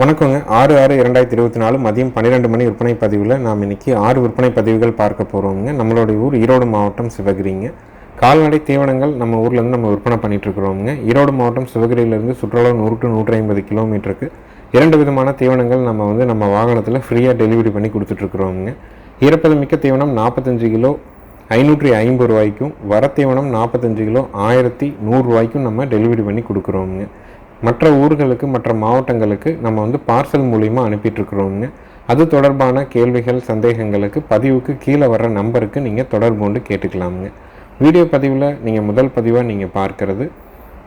வணக்கங்க. ஆறு ஆறு இரண்டாயிரத்தி இருபத்தி நாலு மதியம் பன்னிரெண்டு மணி விற்பனை பதிவில் நாம் இன்னைக்கு ஆறு விற்பனை பதிவுகள் பார்க்க போகிறோங்க நம்மளுடைய ஊர் ஈரோடு மாவட்டம் சிவகிரிங்க. கால்நடை தீவனங்கள் நம்ம ஊர்லேருந்து நம்ம விற்பனை பண்ணிட்டு இருக்கிறோங்க ஈரோடு மாவட்டம் சிவகிரியிலேருந்து சுற்றுலா நூறு டு நூற்றி ஐம்பது கிலோமீட்டருக்கு இரண்டு விதமான தீவனங்கள் நம்ம வந்து நம்ம வாகனத்தில் ஃப்ரீயாக டெலிவரி பண்ணி கொடுத்துட்ருக்குறோங்க ஈரப்பது மிக்க தீவனம் நாற்பத்தஞ்சு கிலோ ஐநூற்றி ஐம்பது ரூபாய்க்கும் வர தீவனம் நாற்பத்தஞ்சு கிலோ ஆயிரத்தி நூறுரூவாய்க்கும் நம்ம டெலிவரி பண்ணி கொடுக்குறோங்க மற்ற ஊர்களுக்கு மற்ற மாவட்டங்களுக்கு நம்ம வந்து பார்சல் மூலிமா அனுப்பிட்டுருக்குறோங்க அது தொடர்பான கேள்விகள் சந்தேகங்களுக்கு பதிவுக்கு கீழே வர்ற நம்பருக்கு நீங்கள் தொடர்பு கொண்டு கேட்டுக்கலாமுங்க. வீடியோ பதிவில் நீங்கள் முதல் பதிவாக நீங்கள் பார்க்கறது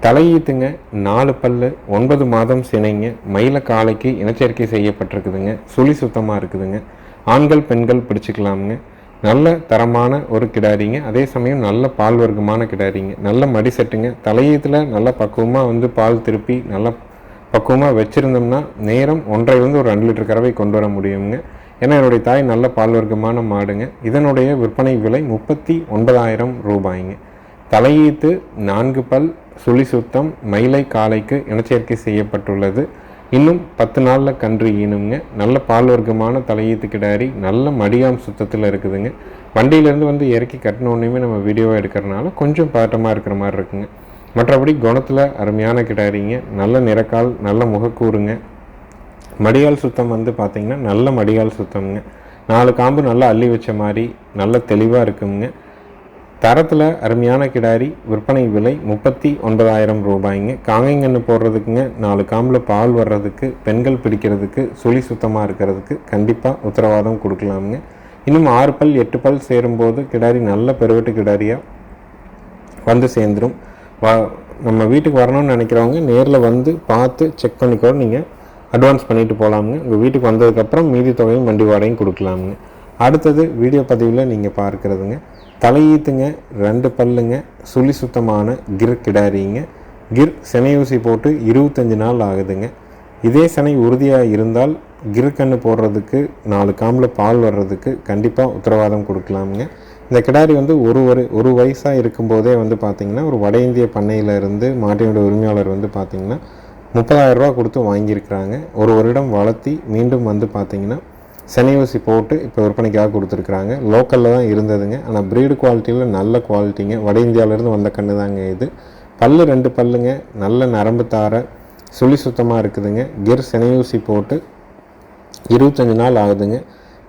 தலையீத்துங்க நாலு பல்லு ஒன்பது மாதம் சினைங்க மயில காலைக்கு இனச்சேர்க்கை செய்யப்பட்டிருக்குதுங்க சுழி சுத்தமாக இருக்குதுங்க. ஆண்கள் பெண்கள் பிடிச்சிக்கலாமுங்க. நல்ல தரமான ஒரு கிடாரிங்க. அதே சமயம் நல்ல பால் வர்க்கமான கிடாரிங்க. நல்ல மடி செட்டுங்க. தலையீத்தில் நல்ல பக்குவமாக வந்து பால் திருப்பி நல்லா பக்குவமாக வச்சுருந்தோம்னா நேரம் ஒன்றையிலிருந்து ஒரு ரெண்டு லிட்டர் கறவை கொண்டு வர முடியுங்க. ஏன்னா என்னுடைய தாய் நல்ல பால் வர்க்கமான மாடுங்க. இதனுடைய விற்பனை விலை முப்பத்தி ஒன்பதாயிரம் ரூபாய்ங்க. தலையீத்து நான்கு பல் சுழி சுத்தம் மயிலை காலைக்கு இனச்சேர்க்கை செய்யப்பட்டுள்ளது. இன்னும் பத்து நாளில் கன்று ஈனுங்க. நல்ல பால் வர்க்கமான தலையீத்து கிடாரி நல்ல மடியாம் சுத்தத்தில் இருக்குதுங்க. வண்டியிலேருந்து வந்து இறக்கி கட்டினோடனேயுமே நம்ம வீடியோவாக எடுக்கிறனால கொஞ்சம் பாட்டமாக இருக்கிற மாதிரி இருக்குங்க. மற்றபடி குணத்தில் அருமையான கிடாரிங்க. நல்ல நிறக்கால் நல்ல முகக்கூறுங்க. மடியால் சுத்தம் வந்து பார்த்திங்கன்னா நல்ல மடியால் சுத்தம்ங்க. நாலு காம்பு நல்லா அள்ளி வச்ச மாதிரி நல்ல தெளிவாக இருக்குங்க. தரத்தில் அருமையான கிடாரி விற்பனை விலை முப்பத்தி ஒன்பதாயிரம் ரூபாய்ங்க. காங்கைங்கன்று போடுறதுக்குங்க நாலு காம்பில் பால் வர்றதுக்கு பெண்கள் பிடிக்கிறதுக்கு சுழி சுத்தமாக இருக்கிறதுக்கு கண்டிப்பாக உத்தரவாதம் கொடுக்கலாமுங்க. இன்னும் ஆறு பல் எட்டு பல் சேரும்போது கிடாரி நல்ல பெருவெட்டு கிடாரியாக வந்து சேர்ந்துடும் வா நம்ம வீட்டுக்கு வரணும்னு நினைக்கிறவங்க நேரில் வந்து பார்த்து செக் பண்ணிக்கோ நீங்கள் அட்வான்ஸ் பண்ணிட்டு போகலாமுங்க உங்கள் வீட்டுக்கு வந்ததுக்கப்புறம் மீதி தொகையும் வண்டி வாடகையும் கொடுக்கலாமுங்க. அடுத்தது வீடியோ பதிவில் நீங்கள் பார்க்குறதுங்க. தலையீத்துங்க ரெண்டு பல்லுங்க சுழி சுத்தமான கிர் கிடாரிங்க. கிர் சினையூசி போட்டு இருபத்தஞ்சி நாள் ஆகுதுங்க. இதே சினை உறுதியாக இருந்தால் கிர் கண்ணு போடுறதுக்கு நாலு காம்பில் பால் வர்றதுக்கு கண்டிப்பாக உத்தரவாதம் கொடுக்கலாமுங்க. இந்த கிடாரி வந்து ஒரு ஒரு ஒரு வயசாக இருக்கும்போதே வந்து பார்த்திங்கன்னா ஒரு வட இந்திய பண்ணையில் இருந்து மாட்டினுடைய உரிமையாளர் வந்து பார்த்திங்கன்னா முப்பதாயிரரூபா கொடுத்து வாங்கியிருக்கிறாங்க. ஒரு வருடம் வளர்த்தி மீண்டும் வந்து பார்த்திங்கன்னா செனையூசி போட்டு இப்போ விற்பனைக்காக கொடுத்துருக்குறாங்க. லோக்கலில் தான் இருந்ததுங்க. ஆனால் ப்ரீடு குவாலிட்டியில் நல்ல குவாலிட்டிங்க வட இந்தியாவிலேருந்து வந்த கன்று தாங்க இது. பல்லு ரெண்டு பல்லுங்க. நல்ல நரம்பு தார. சுழி சுத்தமாக இருக்குதுங்க. கிர் செனையூசி போட்டு இருபத்தஞ்சி நாள் ஆகுதுங்க.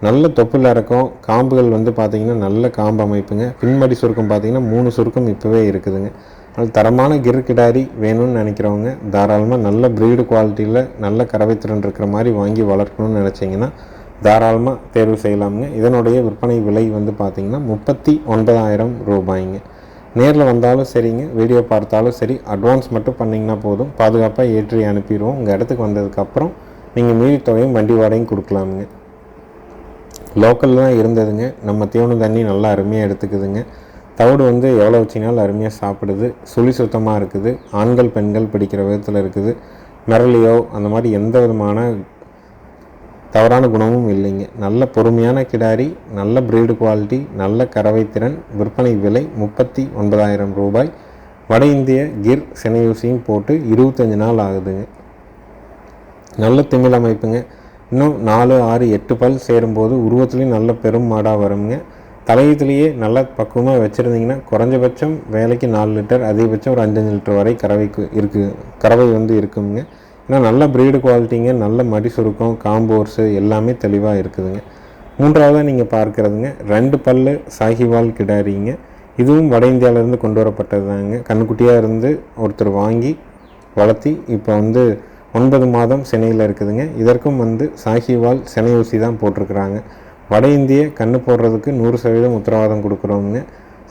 நல்ல தொப்புள் இறக்கம். காம்புகள் வந்து பார்த்திங்கன்னா நல்ல காம்பு அமைப்புங்க. பின்மடி சுருக்கம் பார்த்திங்கன்னா மூணு சுருக்கம் இப்போவே இருக்குதுங்க. அது தரமான கிர் கிடாரி வேணும்னு நினைக்கிறவங்க தாராளமாக நல்ல ப்ரீடு குவாலிட்டியில் நல்ல கறவைத்திறன் இருக்கிற மாதிரி வாங்கி வளர்க்கணும்னு நினச்சிங்கன்னா தாராளமாக தேர்வு செய்யலாமுங்க. இதனுடைய விற்பனை விலை வந்து பார்த்திங்கன்னா முப்பத்தி ஒன்பதாயிரம் ரூபாய்ங்க. நேரில் வந்தாலும் சரிங்க. வீடியோ பார்த்தாலும் சரி. அட்வான்ஸ் மட்டும் பண்ணிங்கன்னா போதும். பாதுகாப்பாக ஏற்றி அனுப்பிடுவோம். உங்கள் இடத்துக்கு வந்ததுக்கப்புறம் நீங்கள் மீதி தொகையும் வண்டி வாடகையும் கொடுக்கலாமுங்க. லோக்கலில் தான் இருந்ததுங்க. நம்ம தீவன தண்ணி நல்லா அருமையாக எடுத்துக்குதுங்க. தவிடு வந்து எவ்வளோ வச்சினாலும் அருமையாக சாப்பிடுது. சுழி சுத்தமாக இருக்குது. ஆண்கள் பெண்கள் பிடிக்கிற விதத்தில் இருக்குது. மிரளியோ அந்த மாதிரி எந்த விதமான தவறான குணமும் இல்லைங்க. நல்ல பொறுமையான கிடாரி நல்ல ப்ரீடு குவாலிட்டி நல்ல கறவை திறன் விற்பனை விலை முப்பத்தி ஒன்பதாயிரம் ரூபாய். வட இந்திய கிர் செனையூசியும் போட்டு இருபத்தஞ்சி நாள் ஆகுதுங்க. நல்ல திமிழ் அமைப்புங்க. இன்னும் நாலு ஆறு எட்டு பல் சேரும்போது உருவத்துலேயும் நல்ல பெரும் மாடாக வருங்க. தலையத்துலேயே நல்ல பக்குவமாக வச்சுருந்தீங்கன்னா குறைஞ்சபட்சம் வேலைக்கு நாலு லிட்டர் அதிகபட்சம் ஒரு அஞ்சஞ்சு லிட்டர் வரை கறவைக்கு இருக்குது கறவை வந்து இருக்குங்க. ஏன்னா நல்ல ப்ரீடு குவாலிட்டிங்க நல்ல மடி சுருக்கம் காம்போர்ஸு எல்லாமே தெளிவாக இருக்குதுங்க. மூன்றாவதாக நீங்கள் பார்க்குறதுங்க ரெண்டு பல்லு சாஹிவால் கிடாரிங்க. இதுவும் வட இந்தியாவிலேருந்து கொண்டு வரப்பட்டது தாங்க கண்ணுக்குட்டியாக இருந்து ஒருத்தர் வாங்கி வளர்த்தி இப்போ வந்து ஒன்பது மாதம் சென்னையில் இருக்குதுங்க. இதற்கும் வந்து சாகிவால் சினை ஊசி தான் போட்டிருக்கிறாங்க. வட இந்திய கண்ணு போடுறதுக்கு நூறு சதவீதம் உத்தரவாதம் கொடுக்குறோங்க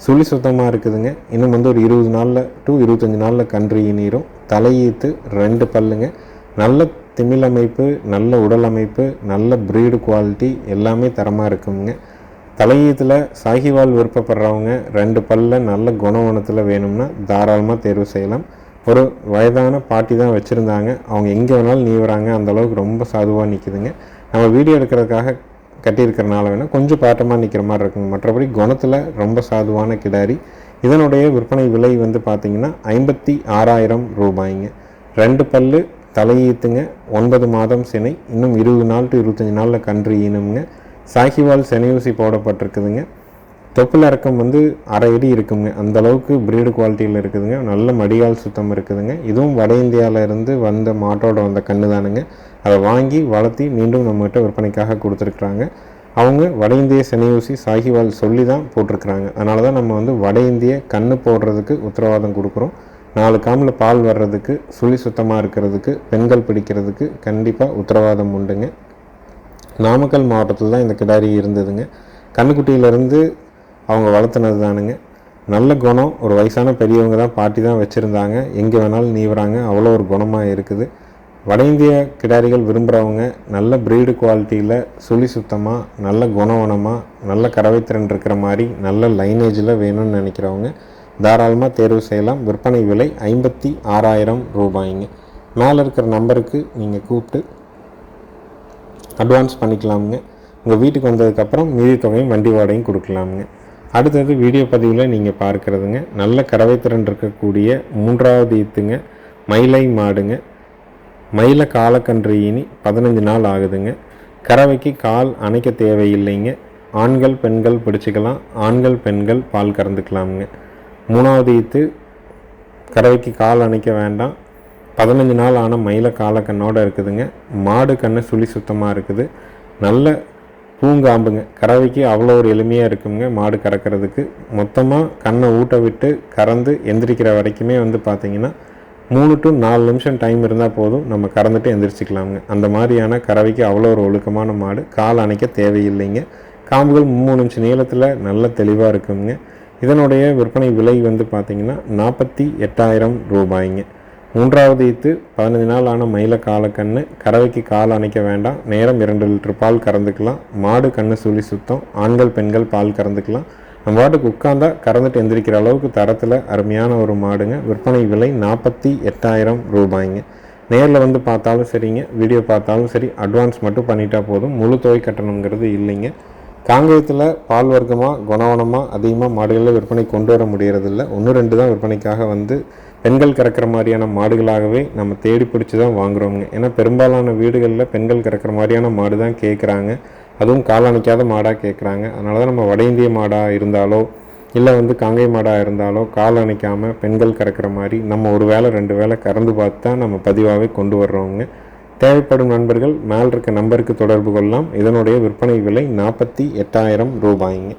சுழி சுத்தமாக இருக்குதுங்க. இன்னும் வந்து ஒரு இருபது நாளில் டு இருபத்தஞ்சி நாளில் கன்று ஈநீரும் தலையீத்து ரெண்டு பல்லுங்க. நல்ல திமிழ் அமைப்பு நல்ல உடல் அமைப்பு நல்ல ப்ரீடு குவாலிட்டி எல்லாமே தரமாக இருக்குங்க. தலையீத்தில் சாகிவால் விருப்பப்படுறவங்க ரெண்டு பல்ல நல்ல குணவனத்தில் வேணும்னா தாராளமாக தேர்வு செய்யலாம். ஒரு வயதான பாட்டி தான் வச்சுருந்தாங்க. அவங்க எங்கே வேணாலும் நீவுறாங்க. அந்தளவுக்கு ரொம்ப சாதுவாக நிற்குதுங்க நம்ம வீடியோ எடுக்கிறதுக்காக கட்டியிருக்கிறனால வேணால் கொஞ்சம் பாட்டமாக நிற்கிற மாதிரி இருக்குங்க. மற்றபடி குணத்தில் ரொம்ப சாதுவான கிடாரி. இதனுடைய விற்பனை விலை வந்து பார்த்திங்கன்னா ஐம்பத்தி ஆறாயிரம் ரூபாய்ங்க. ரெண்டு பல்லு தலையீத்துங்க ஒன்பது மாதம் சினை இன்னும் இருபது நாள் டு இருபத்தஞ்சி நாளில் கன்று ஈனுங்க சாகிவால் செனையூசி போடப்பட்டிருக்குதுங்க. தொப்புள் இறக்கம் வந்து அரை அடி இருக்குங்க. அந்த அளவுக்கு பிரீடு குவாலிட்டியில் இருக்குதுங்க. நல்ல மடிகால் சுத்தம் இருக்குதுங்க. இதுவும் வட இந்தியாவிலேருந்து வந்த மாட்டோட வந்த கன்று தானுங்க. அதை வாங்கி வளர்த்தி மீண்டும் நம்மகிட்ட விற்பனைக்காக கொடுத்துருக்குறாங்க. அவங்க வட இந்திய செனையூசி சாகிவால் சொல்லி தான் போட்டிருக்கிறாங்க. அதனால தான் நம்ம வந்து வட இந்திய கன்று போடுறதுக்கு உத்தரவாதம் கொடுக்குறோம். நாலு காமில் பால் வர்றதுக்கு சுழி சுத்தமாக இருக்கிறதுக்கு பெண்கள் பிடிக்கிறதுக்கு கண்டிப்பாக உத்தரவாதம் உண்டுங்க. நாமக்கல் மாவட்டத்தில் தான் இந்த கிடாரி இருந்ததுங்க. கண்ணுக்குட்டியிலேருந்து அவங்க வளர்த்துனது தானுங்க. நல்ல குணம் ஒரு வயசான பெரியவங்க தான் பாட்டி தான் வச்சுருந்தாங்க. எங்கே வேணாலும் நீவுறாங்க அவ்வளோ ஒரு குணமாக இருக்குது. வட இந்திய கிடாரிகள் விரும்புகிறவங்க நல்ல ப்ரீடு குவாலிட்டியில் சுழி சுத்தமாக நல்ல குணவனமாக நல்ல கறவைத்திறன் இருக்கிற மாதிரி நல்ல லைனேஜில் வேணும்னு நினைக்கிறவங்க தாராளமாக தேர்வு செய்யலாம். விற்பனை விலை ஐம்பத்தி ஆறாயிரம் ரூபாய்ங்க. மேலே இருக்கிற நம்பருக்கு நீங்கள் கூப்பிட்டு அட்வான்ஸ் பண்ணிக்கலாமுங்க. உங்கள் வீட்டுக்கு வந்ததுக்கப்புறம் மீதி தொகையும் வண்டி வாடகையும் கொடுக்கலாமுங்க. அடுத்தது வீடியோ பதிவில் நீங்கள் பார்க்குறதுங்க. நல்ல கறவைத்திறன் இருக்கக்கூடிய மூன்றாவது ஈத்துங்க. மயிலை மாடுங்க. மயில காலக்கன்று இனி பதினஞ்சு நாள் ஆகுதுங்க. கறவைக்கு கால் அணைக்க தேவையில்லைங்க. ஆண்கள் பெண்கள் பிடிச்சிக்கலாம். ஆண்கள் பெண்கள் பால் கறந்துக்கலாமுங்க. மூணாவது ஈத்து கறவைக்கு கால் அணைக்க வேண்டாம். பதினஞ்சு நாள் ஆன மயில காலக்கண்ணோட இருக்குதுங்க. மாடு கண்ணு சுழி சுத்தமாக இருக்குது. நல்ல பூங்காம்புங்க. கறவைக்கு அவ்வளோ ஒரு எளிமையாக இருக்குங்க மாடு கறக்கிறதுக்கு. மொத்தமாக கண்ணை ஊட்ட விட்டு கறந்து எந்திரிக்கிற வரைக்குமே வந்து பார்த்திங்கன்னா மூணு டு நாலு நிமிஷம் டைம் இருந்தால் போதும் நம்ம கறந்துட்டு எந்திரிச்சிக்கலாமுங்க. அந்த மாதிரியான கறவைக்கு அவ்வளோ ஒரு ஒழுக்கமான மாடு. கால் அணைக்க தேவையில்லைங்க. காம்புகள் மூணு நிமிஷம் நீளத்தில் நல்ல தெளிவாக இருக்குங்க. இதனுடைய விற்பனை விலை வந்து பார்த்திங்கன்னா நாற்பத்தி எட்டாயிரம் ரூபாய்ங்க. மூன்றாவது ஈத்து பதினஞ்சு நாள் ஆன மயில காலக்கண்ணு கறவைக்கு கால் அணைக்க வேண்டாம் நேரம் இரண்டு லிட்டர் பால் கறந்துக்கலாம் மாடு கண்ணு சுழி சுத்தம் ஆண்கள் பெண்கள் பால் கறந்துக்கலாம். நம்ம பாட்டுக்கு உட்காந்தா கறந்துட்டு எந்திரிக்கிற அளவுக்கு தரத்தில் அருமையான ஒரு மாடுங்க. விற்பனை விலை நாற்பத்தி எட்டாயிரம் ரூபாய்ங்க. நேரில் வந்து பார்த்தாலும் சரிங்க வீடியோ பார்த்தாலும் சரி அட்வான்ஸ் மட்டும் பண்ணிட்டா போதும். முழு தொகை கட்டணங்கிறது இல்லைங்க. காங்கேயத்தில் பால் வர்க்கமாக குணவனமாக அதிகமாக மாடுகளில் விற்பனை கொண்டு வர முடியறதில்ல. ஒன்று ரெண்டு தான் விற்பனைக்காக வந்து பெண்கள் கறக்கிற மாதிரியான மாடுகளாகவே நம்ம தேடி பிடிச்சி தான் வாங்குறோங்க ஏன்னா பெரும்பாலான வீடுகளில் பெண்கள் கறக்கிற மாதிரியான மாடு தான் கேட்குறாங்க அதுவும் காலணிக்காத மாடாக கேட்குறாங்க அதனால தான் நம்ம வட இந்திய மாடாக இருந்தாலோ இல்லை வந்து காங்கை மாடாக இருந்தாலோ கால் அணைக்காமல் பெண்கள் கறக்கிற மாதிரி நம்ம ஒரு வேளை ரெண்டு வேளை கறந்து பார்த்து தான் நம்ம பதிவாகவே கொண்டு வர்றோங்க தேவைப்படும் நண்பர்கள் மேல் இருக்க நம்பருக்கு தொடர்பு கொள்ளலாம். இதனுடைய விற்பனை விலை நாற்பத்தி எட்டாயிரம் ரூபாய்ங்க.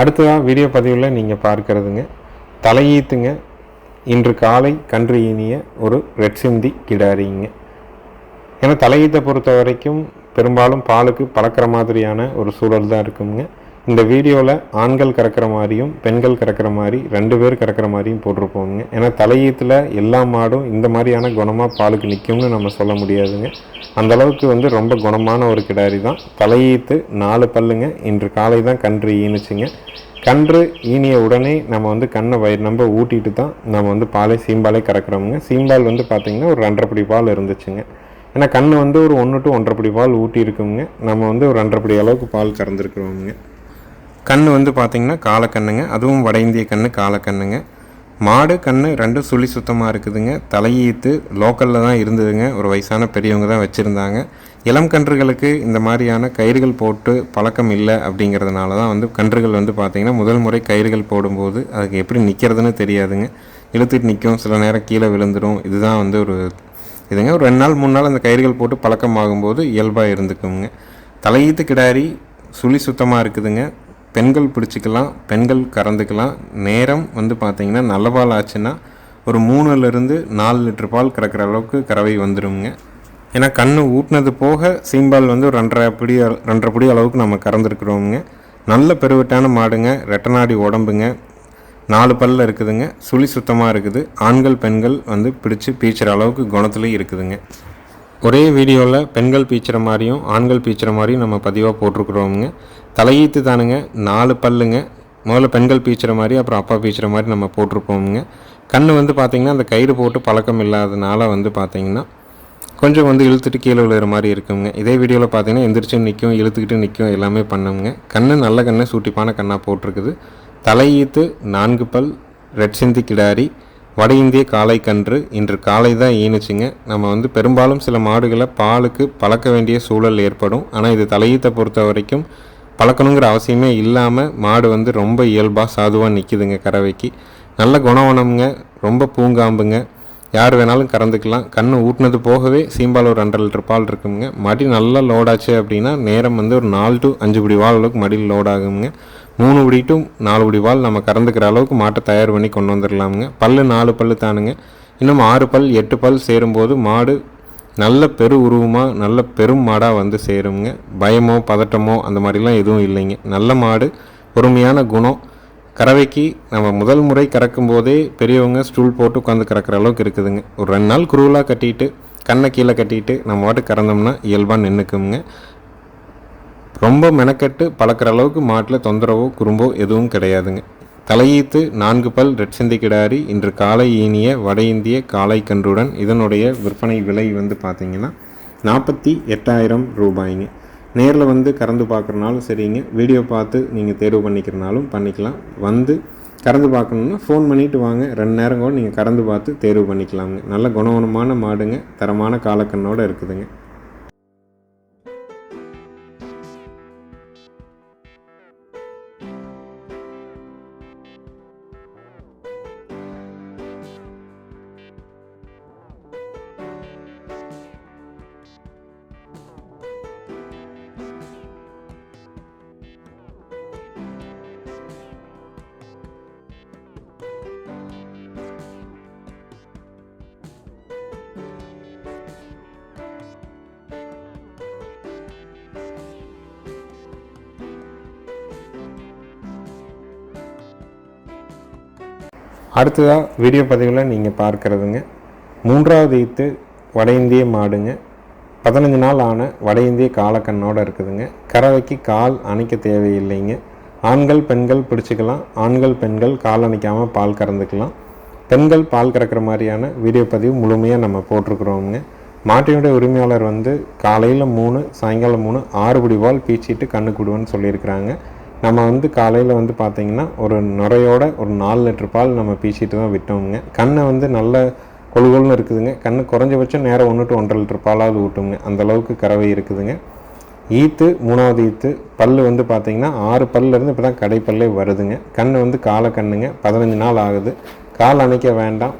அடுத்ததாக வீடியோ பதிவில் நீங்கள் பார்க்கறதுங்க. தலையீத்துங்க. இன்று காலை கன்று ஈனிய ஒரு ரெட் சிந்தி கிடாரிங்க. ஏன்னா தலையீத்தை பொறுத்த வரைக்கும் பெரும்பாலும் பாலுக்கு பழக்கிற மாதிரியான ஒரு சூழல் தான் இருக்குங்க. இந்த வீடியோவில் ஆண்கள் கறக்கிற மாதிரியும் பெண்கள் கறக்கிற மாதிரி ரெண்டு பேர் கறக்கிற மாதிரியும் போட்டிருப்போங்க. ஏன்னா தலையீத்தில் எல்லா மாடும் இந்த மாதிரியான குணமாக பாலுக்கு நிற்கும்னு நம்ம சொல்ல முடியாதுங்க. அந்த அளவுக்கு வந்து ரொம்ப குணமான ஒரு கிடாரி தான். தலையீத்து நாலு பல்லுங்க. இன்று காலை தான் கன்று ஈனுச்சுங்க. கன்று ஈனிய உடனே நம்ம வந்து கண்ணை வயிறு நம்ப ஊட்டிட்டு தான் நம்ம வந்து பாலை சீம்பாலே கறக்குறோமுங்க. சீம்பால் வந்து பார்த்திங்கன்னா ஒரு ரெண்டரைபடி பால் இருந்துச்சுங்க. ஏன்னா கண் வந்து ஒரு ஒன்று டு ஒன்றரை பால் ஊட்டி இருக்குங்க நம்ம வந்து ஒரு ரெண்டரைப்படி அளவுக்கு பால் கறந்துருக்குறோமுங்க. கண் வந்து பார்த்திங்கன்னா காலக்கண்ணுங்க அதுவும் வட இந்திய கண் காலக்கண்ணுங்க. மாடு கண் ரெண்டும் சுழி சுத்தமாக இருக்குதுங்க. தலையீத்து லோக்கலில் தான் இருந்ததுங்க. ஒரு வயசான பெரியவங்க தான் வச்சுருந்தாங்க. இளம் கன்றுகளுக்கு இந்த மாதிரியான கயிறுகள் போட்டு பழக்கம் இல்லை அப்படிங்கிறதுனால தான் வந்து கன்றுகள் வந்து பார்த்திங்கன்னா முதல் முறை கயிறுகள் போடும்போது அதுக்கு எப்படி நிற்கிறதுன்னு தெரியாதுங்க. இழுத்துட்டு நிற்கும் சில நேரம் கீழே விழுந்துடும் இதுதான் வந்து ஒரு இதுங்க. ஒரு ரெண்டு நாள் மூணு நாள் அந்த கயிறுகள் போட்டு பழக்கமாகும்போது இயல்பாக இருந்துக்குங்க. தலையீத்து கிடாரி சுழி சுத்தமாக இருக்குதுங்க. பெண்கள் பிடிச்சிக்கலாம் பெண்கள் கறந்துக்கலாம். நேரம் வந்து பார்த்திங்கன்னா நல்ல பால் ஆச்சுன்னா ஒரு மூணுலேருந்து நாலு லிட்டர் பால் கறக்கிற அளவுக்கு கறவை வந்துடுங்க ஏன்னா கண்ணு ஊட்டினது போக சீம்பால் வந்து ஒரு ரெண்டரை பிடி ரெண்டரை பிடி அளவுக்கு நம்ம கறந்துருக்குறோமுங்க. நல்ல பெருவட்டான மாடுங்க ரெட்டநாடி உடம்புங்க. நாலு பல்ல இருக்குதுங்க சுழி சுத்தமாக இருக்குது. ஆண்கள் பெண்கள் வந்து பிடிச்சு பீச்சுற அளவுக்கு குணத்துலேயும் இருக்குதுங்க. ஒரே வீடியோவில் பெண்கள் பீச்சுற மாதிரியும் ஆண்கள் பீச்சுற மாதிரியும் நம்ம பதிவாக போட்டிருக்குறோமுங்க. தலையீத்து தானுங்க நாலு பல்லுங்க. முதல்ல பெண்கள் பீச்சுற மாதிரி அப்புறம் அப்பா பீச்சுற மாதிரி நம்ம போட்டிருப்போமுங்க. கண் வந்து பார்த்திங்கன்னா அந்த கயிறு போட்டு பழக்கம் இல்லாதனால வந்து பார்த்திங்கன்னா கொஞ்சம் வந்து இழுத்துட்டு கீழே விழுகிற மாதிரி இருக்குங்க. இதே வீடியோவில் பார்த்தீங்கன்னா எந்திரிச்சு நிற்கும் இழுத்துக்கிட்டு நிற்கும் எல்லாமே பண்ணுங்க கண்ணு நல்ல கண்ணு சூட்டிப்பான கண்ணாக போட்டிருக்குது. தலையீத்து நான்கு பல் ரெட் சிந்தி கிடாரி வட இந்திய காளை கன்று. இன்று காலை தான் ஈனுச்சுங்க. நம்ம வந்து பெரும்பாலும் சில மாடுகளை பாலுக்கு பழக்க வேண்டிய சூழல் ஏற்படும். ஆனால் இது தலையீத்தை பொறுத்த வரைக்கும் பழக்கணுங்கிற அவசியமே இல்லாமல் மாடு வந்து ரொம்ப இயல்பாக சாதுவாக நிற்கிதுங்க கறவைக்கு. நல்ல குணவனம்ங்க ரொம்ப பூங்காம்புங்க. யார் வேணாலும் கறந்துக்கலாம். கண்ணு ஊட்டினது போகவே சீம்பால் ஒரு ரெண்டரை லிட்டர் பால் இருக்குங்க. மடி நல்லா லோடாச்சு அப்படின்னா நேரம் வந்து ஒரு நாலு டு அஞ்சு பிடி வால் அளவுக்கு மடியில் லோட் ஆகுங்க. மூணு பிடி டு நாலு பிடி வால் நம்ம கறந்துக்கிற அளவுக்கு மாட்டை தயார் பண்ணி கொண்டு வந்துடலாமுங்க பல்லு நாலு பல்லு தானுங்க. இன்னும் ஆறு பல் எட்டு பல் சேரும்போது மாடு நல்ல பெரு உருவமாக நல்ல பெரும் மாடாக வந்து சேருங்க பயமோ பதட்டமோ அந்த மாதிரிலாம் எதுவும் இல்லைங்க. நல்ல மாடு பொறுமையான குணம். கறவைக்கு நம்ம முதல் முறை கறக்கும் போதே பெரியவங்க ஸ்டூல் போட்டு உட்காந்து கறக்கிற அளவுக்கு இருக்குதுங்க. ஒரு ரெண்டு நாள் குருவலாக கட்டிட்டு கண்ணை கீழே கட்டிட்டு நம்ம வாட்டு கறந்தோம்னா இயல்பாக நின்றுக்குங்க ரொம்ப மெனக்கெட்டு பழக்கிற அளவுக்கு மாட்டில் தொந்தரவோ குறும்போ எதுவும் கிடையாதுங்க. தலையீத்து நான்கு பல் ரெட் சிந்தி கிடாரி இன்று காலை ஈனிய வட இந்திய காளை கன்றுடன் இதனுடைய விற்பனை விலை வந்து பார்த்திங்கன்னா நாற்பத்தி எட்டாயிரம் ரூபாய்ங்க. நேரில் வந்து கறந்து பார்க்குறனாலும் சரிங்க. வீடியோ பார்த்து நீங்கள் தேர்வு பண்ணிக்கிறனாலும் பண்ணிக்கலாம். வந்து கறந்து பார்க்கணுன்னா ஃபோன் பண்ணிவிட்டு வாங்க. ரெண்டு நேரம் கூட நீங்கள் கறந்து பார்த்து தேர்வு பண்ணிக்கலாங்க நல்ல குணகுணமான மாடுங்க. தரமான காலக்கண்ணோடு இருக்குதுங்க. அடுத்ததாக வீடியோ பதிவில் நீங்கள் பார்க்குறதுங்க. மூன்றாவது ஈத்து வட இந்திய மாடுங்க. பதினஞ்சு நாள் ஆன வட இந்திய காலக்கண்ணோடு இருக்குதுங்க. கறவைக்கு கால் அணைக்க தேவையில்லைங்க. ஆண்கள் பெண்கள் பிடிச்சிக்கலாம். ஆண்கள் பெண்கள் கால் அணைக்காமல் பால் கறந்துக்கலாம். பெண்கள் பால் கறக்கிற மாதிரியான வீடியோ பதிவு முழுமையாக நம்ம போட்டிருக்கிறோங்க மாட்டினுடைய உரிமையாளர் வந்து காலையில் மூணு சாயங்காலம் மூணு ஆறு பிடி பால் பீச்சிட்டு கண்ணு கொடுவேன்னு சொல்லியிருக்கிறாங்க. நம்ம வந்து காலையில் வந்து பார்த்திங்கன்னா ஒரு நுரையோட ஒரு நாலு லிட்டர் பால் நம்ம பீச்சிட்டு தான் விட்டோமுங்க. கண்ணை வந்து நல்ல கொழுகொழுன்னு இருக்குதுங்க. கண்ணு குறைஞ்சபட்சம் நேரம் ஒன்று டு ஒன்றரை லிட்டர் பாலாவது ஊட்டுங்க. அந்தளவுக்கு கறவை இருக்குதுங்க. ஈத்து மூணாவது ஈத்து பல் வந்து பார்த்திங்கன்னா ஆறு பல்லேருந்து இப்போ தான் கடைப்பல்லே வருதுங்க. கண் வந்து காலை கண்ணுங்க. பதினஞ்சு நாள் ஆகுது. கால் அணைக்க வேண்டாம்.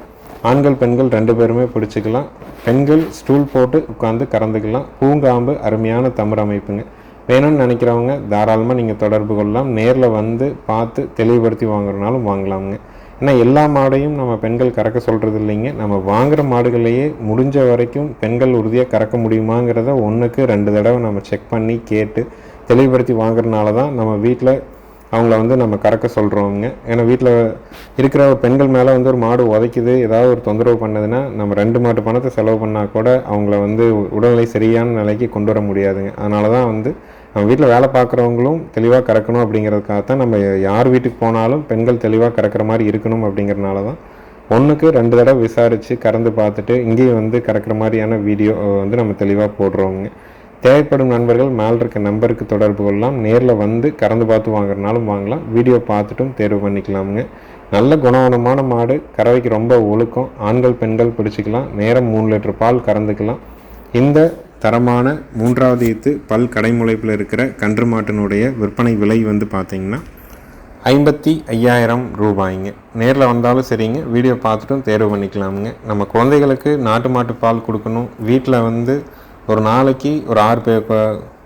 ஆண்கள் பெண்கள் ரெண்டு பேருமே பிடிச்சிக்கலாம். பெண்கள் ஸ்டூல் போட்டு உட்காந்து கறந்துக்கலாம். பூங்காம்பு அருமையான தமிழ் அமைப்புங்க வேணும்னு நினைக்கிறவங்க தாராளமாக நீங்கள் தொடர்பு கொள்ளலாம். நேரில் வந்து பார்த்து தெளிவுபடுத்தி வாங்குறதுனாலும் வாங்கலாமுங்க. ஏன்னா எல்லா மாடையும் நம்ம பெண்கள் கறக்க சொல்கிறது இல்லைங்க. நம்ம வாங்குகிற மாடுகளையே முடிஞ்ச வரைக்கும் பெண்கள் உறுதியாக கறக்க முடியுமாங்கிறத ஒன்றுக்கு ரெண்டு தடவை நம்ம செக் பண்ணி கேட்டு தெளிவுபடுத்தி வாங்குறதுனால தான் நம்ம வீட்டில் அவங்கள வந்து நம்ம கறக்க சொல்கிறோங்க ஏன்னா வீட்டில் இருக்கிற பெண்கள் மேலே வந்து ஒரு மாடு உதைக்குது ஏதாவது ஒரு தொந்தரவு பண்ணதுன்னா நம்ம ரெண்டு மாட்டு பணத்தை செலவு பண்ணால் கூட அவங்கள வந்து உடல்நிலை சரியான நிலைக்கு கொண்டு வர முடியாதுங்க. அதனால தான் வந்து நம்ம வீட்டில் வேலை பார்க்குறவங்களும் தெளிவாக கறக்கணும் அப்படிங்கிறதுக்காக தான் நம்ம யார் வீட்டுக்கு போனாலும் பெண்கள் தெளிவாக கறக்கிற மாதிரி இருக்கணும் அப்படிங்கிறனால தான் ஒன்றுக்கு ரெண்டு தடவை விசாரித்து கறந்து பார்த்துட்டு இங்கேயும் வந்து கறக்கிற மாதிரியான வீடியோ வந்து நம்ம தெளிவாக போடுறோங்க. தேவைப்படும் நண்பர்கள் மேலே இருக்க நம்பருக்கு தொடர்பு கொள்ளலாம். நேரில் வந்து கறந்து பார்த்து வாங்குறனாலும் வாங்கலாம். வீடியோ பார்த்துட்டும் தேர்வு பண்ணிக்கலாமுங்க. நல்ல குணவனமான மாடு. கறவைக்கு ரொம்ப ஒழுக்கம். ஆண்கள் பெண்கள் பிடிச்சிக்கலாம். நேரம் மூணு லிட்டர் பால் கறந்துக்கலாம். இந்த தரமான மூன்றாவது ஈத்து பல் கடைமுளைப்பில் இருக்கிற கன்று மாட்டினுடைய விற்பனை விலை வந்து பார்த்திங்கன்னா ஐம்பத்தி ஐயாயிரம் ரூபாய்ங்க. நேரில் வந்தாலும் சரிங்க. வீடியோ பார்த்துட்டும் தேர்வு பண்ணிக்கலாமுங்க. நம்ம குழந்தைகளுக்கு நாட்டு மாட்டு பால் கொடுக்கணும். வீட்டில் வந்து ஒரு நாளைக்கு ஒரு ஆறு பேர்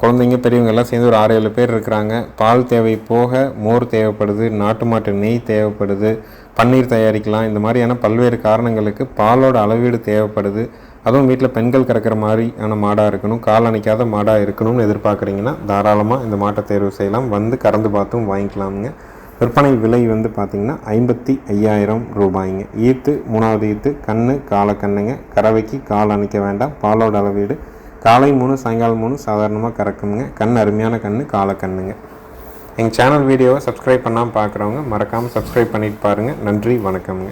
குழந்தைங்க பெரியவங்க எல்லாம் சேர்ந்து ஒரு ஆறு ஏழு பேர் இருக்கிறாங்க. பால் தேவை போக மோர் தேவைப்படுது நாட்டு மாட்டு நெய் தேவைப்படுது பன்னீர் தயாரிக்கலாம். இந்த மாதிரியான பல்வேறு காரணங்களுக்கு பாலோட அளவீடு தேவைப்படுது. அதுவும் வீட்டில் பெண்கள் கறக்கிற மாதிரியான மாடாக இருக்கணும் கால் அணைக்காத மாடாக இருக்கணும்னு எதிர்பார்க்குறீங்கன்னா தாராளமாக இந்த மாட்டை தேர்வு செய்யலாம். வந்து கறந்து பார்த்தும் வாங்கிக்கலாமுங்க. விற்பனை விலை வந்து பார்த்திங்கன்னா ஐம்பத்தி ஐயாயிரம் ரூபாய்ங்க. ஈத்து மூணாவது ஈத்து கண்ணு காலக்கண்ணுங்க. கறவைக்கு கால் அணைக்க வேண்டாம். பாலோட அளவீடு காலை மூணு சாயங்காலம் மூணு சாதாரணமாக கறக்குங்க கண் அருமையான கண் காலை கண்ணுங்க. எங்கள் சேனல் வீடியோவை சப்ஸ்கிரைப் பண்ணாமல் பார்க்குறவங்க மறக்காமல் சப்ஸ்கிரைப் பண்ணிட்டு பாருங்கள் நன்றி வணக்கம்ங்க.